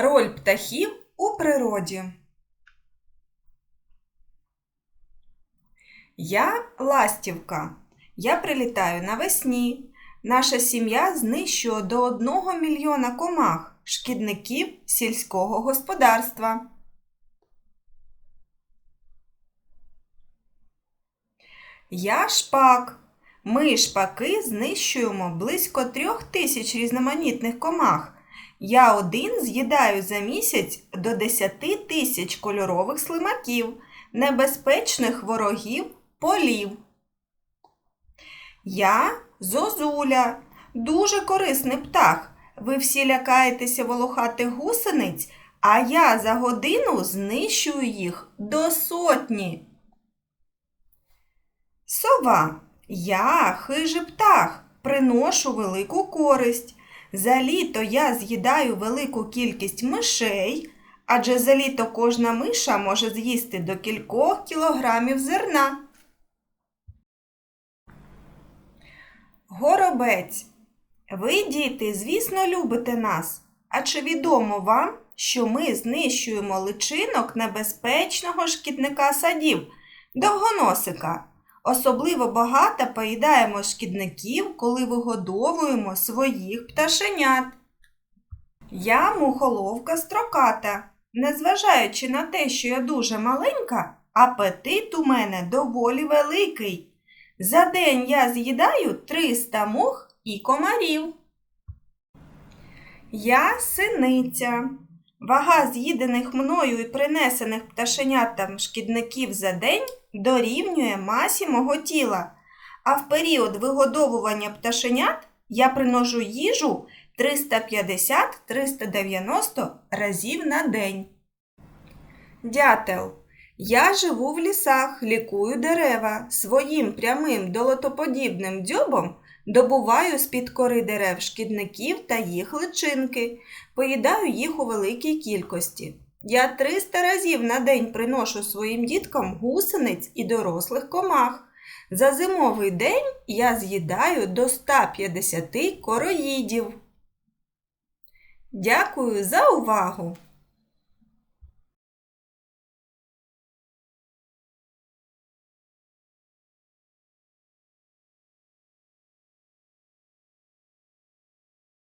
Роль птахів у природі. Я ластівка. Я прилітаю навесні. Наша сім'я знищує до 1 мільйона комах, шкідників сільського господарства. Я шпак. Ми, шпаки, знищуємо близько трьох тисяч різноманітних комах. Я один з'їдаю за місяць до 10 тисяч кольорових слимаків, небезпечних ворогів полів. Я зозуля, дуже корисний птах. Ви всі лякаєтеся волохатих гусениць, а я за годину знищую їх до сотні. Сова. Я хижий птах, приношу велику користь. За літо я з'їдаю велику кількість мишей, адже за літо кожна миша може з'їсти до кількох кілограмів зерна. Горобець. Ви, діти, звісно, любите нас. А чи відомо вам, що ми знищуємо личинок небезпечного шкідника садів, довгоносика? Особливо багато поїдаємо шкідників, коли вигодовуємо своїх пташенят. Я мухоловка строката. Незважаючи на те, що я дуже маленька, апетит у мене доволі великий. За день я з'їдаю 300 мух і комарів. Я синиця. Вага з'їдених мною і принесених пташенятам шкідників за день дорівнює масі мого тіла, а в період вигодовування пташенят я приношу їжу 350-390 разів на день. Дятел. Я живу в лісах, лікую дерева. Своїм прямим долотоподібним дзьобом добуваю з-під кори дерев шкідників та їх личинки, поїдаю їх у великій кількості. Я 300 разів на день приношу своїм діткам гусениць і дорослих комах. За зимовий день я з'їдаю до 150 короїдів. Дякую за увагу!